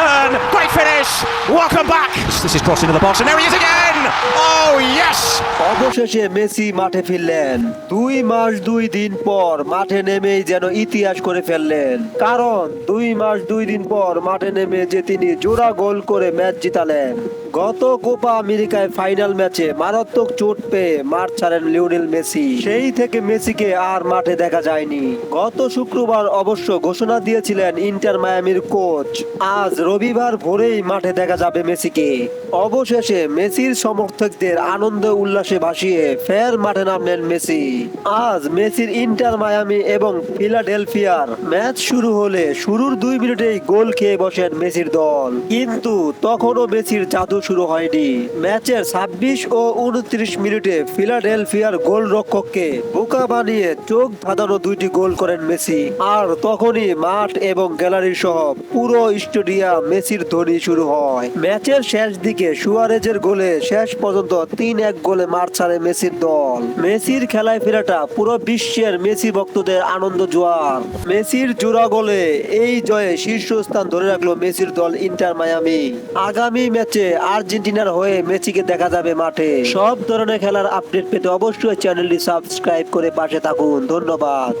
turn. Great finish. Welcome back. This is crossing to the box, and there he is again. Oh, yes. অবশেষে Messi মাঠে ফিরলেন। দুই মাস দুই দিন পর মাঠে নেমেই যেন ইতিহাস করে ফেললেন। কারণ দুই মাস দুই দিন পর মাঠে নেমে যে তিনি জোড়া গোল করে ম্যাচ জিতালেন। গত কোপা আমেরিকায় ফাইনাল ম্যাচে মারাত্মক চোট পেয়ে মাঠ ছাড়েন লিওনেল মেসি। সেই থেকে মেসিকে আর মাঠে দেখা যায়নি। গত শুক্রবার অবশ্য ঘোষণা দিয়েছিলেন ইন্টার মায়ামির কোচ। আজ রবিবার ভোরেই মাঠে দেখা যাবে মেসিকে। অবশেষে মেসির সমর্থকদের আনন্দ উল্লাসে ভাসিয়ে ফের মাঠে নামলেন মেসি। আজ মেসির ইন্টার মায়ামি এবং ফিলাডেলফিয়ার ম্যাচ শুরু হলে শুরুর দুই মিনিটেই গোল খেয়ে বসেন মেসির দল। কিন্তু তখনও মেসির জাদু শুরু হয়নি। ম্যাচের ছাব্বিশ ও উনত্রিশ মিনিটে ফিলাডেলফিয়ার গোল রক্ষককে বোকা বানিয়ে চোখ ধাঁধানো দুইটি গোল করেন মেসি। আর তখনই মাঠ এবং গ্যালারি সহ পুরো স্টেডিয়াম মেসির ধ্বনি শুরু হয়। ম্যাচের শেষ দিকে সুয়ারেজের গোলে শেষ পর্যন্ত তিন এক গোলে মাঠ ছাড়ে মেসির দল। মেসির খেলায় ফেরাটা পুরো বিশ্বের মেসি ভক্তদের আনন্দ জোয়ার। মেসির জোড়া গোলে এই জয়ে শীর্ষস্থান ধরে রাখল মেসির দল ইন্টার মায়ামি। আগামী ম্যাচে আর্জেন্টিনার হয়ে মেসিকে দেখা যাবে মাঠে। সব ধরনের খেলার আপডেট পেতে অবশ্যই চ্যানেলটি সাবস্ক্রাইব করে পাশে থাকুন। ধন্যবাদ।